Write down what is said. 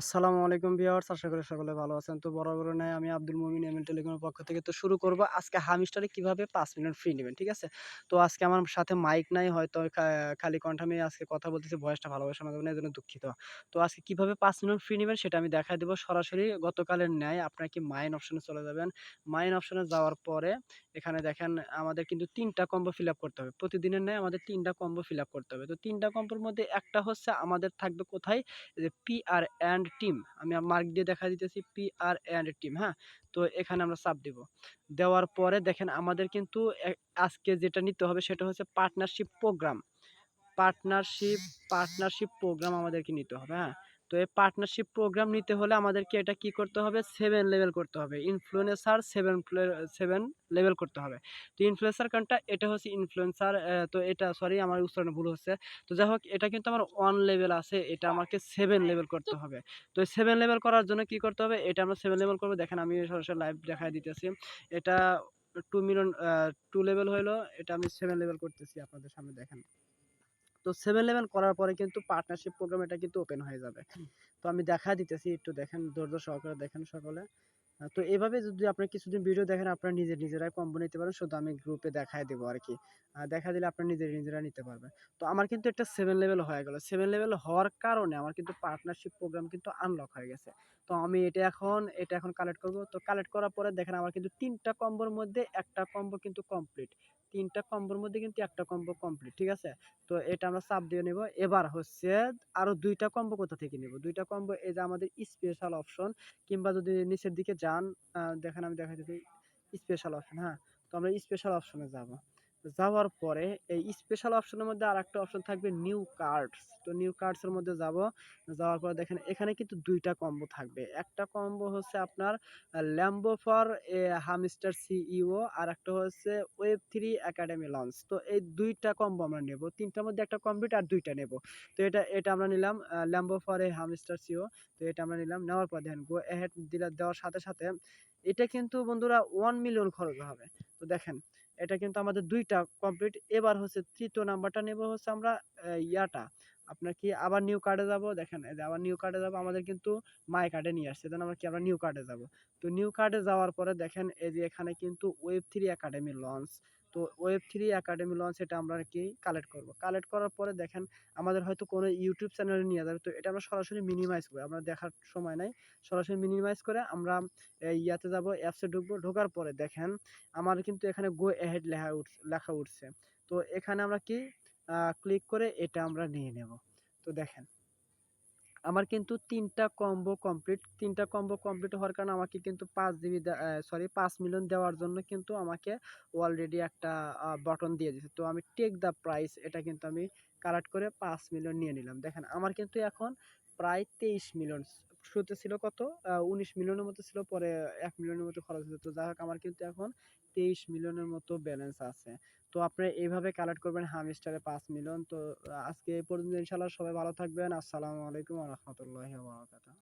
আসসালামু আলাইকুম ভিউয়ার্স, আশা করি সকলে ভালো আছেন। তো বরাবর নাই আমি আব্দুল মুমিন এমএল টেলিকমের পক্ষ থেকে। তো শুরু করব আজকে হামিস্টারে কীভাবে পাঁচ মিনিট ফ্রি নেবেন, ঠিক আছে? তো আজকে আমার সাথে মাইক নাই, হয়তো খালি কণ্ঠ আমি আজকে কথা বলতেছি ভয়েসটা শোনা যাবে না জন্য দুঃখিত। তো আজকে কীভাবে পাঁচ মিনিট ফ্রি নেবেন সেটা আমি দেখাই দেবো। সরাসরি গতকালের ন্যায় আপনার কি মাইন অপশনে চলে যাবেন? মাইন অপশনে যাওয়ার পরে এখানে দেখেন আমাদের কিন্তু তিনটা কম্বো ফিল করতে হবে। প্রতিদিনের ন্যায় আমাদের তিনটা কম্বো ফিল করতে হবে। তো তিনটা কম্বোর মধ্যে একটা হচ্ছে আমাদের থাকবে কোথায়? যে পি আর অ্যান্ড টিম আমি মার্ক দিয়ে দেখা দিতেছি পি আর অ্যান্ড টিম হ্যাঁ? তো এখানে আমরা চাপ দিব। দেওয়ার পরে দেখেন আমাদের কিন্তু আজকে যেটা নিতে হবে সেটা হচ্ছে partnership program partnership partnership program আমাদেরকে নিতে হবে হ্যাঁ? তো এই পার্টনারশিপ প্রোগ্রাম নিতে হলে আমাদেরকে এটা কি করতে হবে? সেভেন লেভেল করতে হবে। ইনফ্লুয়েন্সার সেভেন সেভেন লেভেল করতে হবে। তো ইনফ্লুয়েন্সার কারণটা এটা হচ্ছে ইনফ্লুয়েন্সার তো এটা সরি আমার উচ্চারণ ভুল হচ্ছে। তো যাই হোক এটা কিন্তু আমার ওয়ান লেভেল আছে এটা আমাকে সেভেন লেভেল করতে হবে। তো সেভেন লেভেল করার জন্য কি করতে হবে? এটা আমরা সেভেন লেভেল করব। দেখেন আমি সরাসরি লাইভ দেখাই দিতেছি। এটা টু মিলিয়ন টু লেভেল হইল এটা আমি সেভেন লেভেল করতেছি। আপনাদের সামনে দেখেন। তো সেভেন লেভেল করার পরে কিন্তু পার্টনারশিপ প্রোগ্রাম এটা কিন্তু ওপেন হয়ে যাবে। তো আমি দেখা দিতেছি একটু দেখেন ধৈর্য সহকারে দেখেন সকলে। তো এভাবে যদি আপনার কিছুদিন ভিডিও দেখেন আপনারা নিজে নিজেরাই কম্বো নিতে পারেন শুধু আমি গ্রুপে দেখাই দেবো আর কি দেখা দিলে আপনারা নিজে নিজেরা নিতে পারবেন। তো আমার কিন্তু একটা সেভেন লেভেল হয়ে গেল। সেভেন লেভেল হওয়ার কারণে আমার কিন্তু পার্টনারশিপ প্রোগ্রাম কিন্তু আনলক হয়ে গেছে। তো আমি এটা এখন এটা এখন কালেক্ট করব। তো কালেক্ট করার পরে দেখেন আমার কিন্তু তিনটা কম্বোর মধ্যে একটা কম্বো কিন্তু কমপ্লিট তিনটা কম্বোর মধ্যে কিন্তু একটা কম্বো কমপ্লিট ঠিক আছে? তো এটা আমরা চাপ দিয়ে নেব। এবার হচ্ছে আরও দুইটা কম্বো কোথা থেকে নেব? দুইটা কম্বো এই যে আমাদের স্পেশাল অপশন কিংবা যদি নিচের দিকে যান দেখেন আমি দেখা দিচ্ছি স্পেশাল অপশন হ্যাঁ? তো আমরা স্পেশাল অপশনে যাব। যাওয়ার পরে এই স্পেশাল অপশনের মধ্যে আর একটা অপশন থাকবে নিউ কার্ডস তো নিউ কার্ডসের মধ্যে যাব। যাওয়ার পরে দেখেন, এখানে কিন্তু দুইটা কম্বো থাকবে। একটা কম্বো হচ্ছে আপনার ল্যাম্বো ফর হামস্টার সিইও আর একটা হচ্ছে ওয়েব থ্রি একাডেমি লঞ্চ তো এই দুইটা কম্বো আমরা নেব। তিনটার মধ্যে একটা কমপ্লিট আর দুইটা নেব। তো এটা এটা আমরা নিলাম Lambo for a hamster CEO তো এটা আমরা নিলাম। নেওয়ার পর দেখেন গো এহেড দিলে, দেওয়ার সাথে সাথে, এটা কিন্তু বন্ধুরা ওয়ান মিলিয়ন খরচ হবে। তো দেখেন এটা কিন্তু আমাদের দুইটা কমপ্লিট এবার হচ্ছে তৃতীয় নাম্বারটা নেব হচ্ছে আমরা ইয়াটা। আপনার কি আবার নিউ কার্ডে যাব? দেখেন, এই যে আবার নিউ কার্ডে যাব, আমাদের কিন্তু মাই কার্ডে নিয়ে আসছে। দেন আমরা কি আমরা নিউ কার্ডে যাব? তো নিউ কার্ডে যাওয়ার পরে দেখেন, এই যে এখানে কিন্তু ওয়েব থ্রি একাডেমি লঞ্চ তো ওয়েব থ্রি একাডেমি লঞ্চ এটা আমরা কি কালেক্ট করব? কালেক্ট করার পরে দেখেন, আমাদের হয়তো কোনো ইউটিউব চ্যানেলে নিয়ে যাবে। তো এটা আমরা সরাসরি মিনিমাইজ করব আমরা দেখার সময় নাই। সরাসরি মিনিমাইজ করে আমরা ইয়াতে যাব অ্যাপসে ঢুকবো। ঢোকার পরে দেখেন, আমার কিন্তু এখানে গো এহেড লেখা উঠছে লেখা উঠছে। তো এখানে আমরা কি ক্লিক করে এটা আমরা নিয়ে নেব। তো দেখেন, আমার কিন্তু তিনটা কম্বো কমপ্লিট তিনটা কম্বো কমপ্লিট হওয়ার কারণে আমাকে কিন্তু পাঁচ জিবি সরি পাঁচ মিলিয়ন দেওয়ার জন্য কিন্তু আমাকে অলরেডি একটা বটন দিয়ে দিয়েছে তো আমি টেক দ্য প্রাইস এটা কিন্তু আমি কালেক্ট করে পাঁচ মিলিয়ন নিয়ে নিলাম। দেখেন, আমার কিন্তু এখন প্রায় তেইশ মিলিয়ন শুরুতে ছিল কত? উনিশ মিলিয়নের মতো ছিল, পরে এক মিলিয়নের মতো খরচ হতো যাই হোক আমার কিন্তু এখন তেইশ মিলিয়নের মতো ব্যালেন্স আছে। তো আপনি এইভাবে কালেক্ট করবেন হামিস্টারে পাঁচ মিলিয়ন। তো আজকে এই পর্যন্ত ইনশাল্লাহ সবাই ভালো থাকবেন। আসসালামু আলাইকুম রহমতুল্লাহি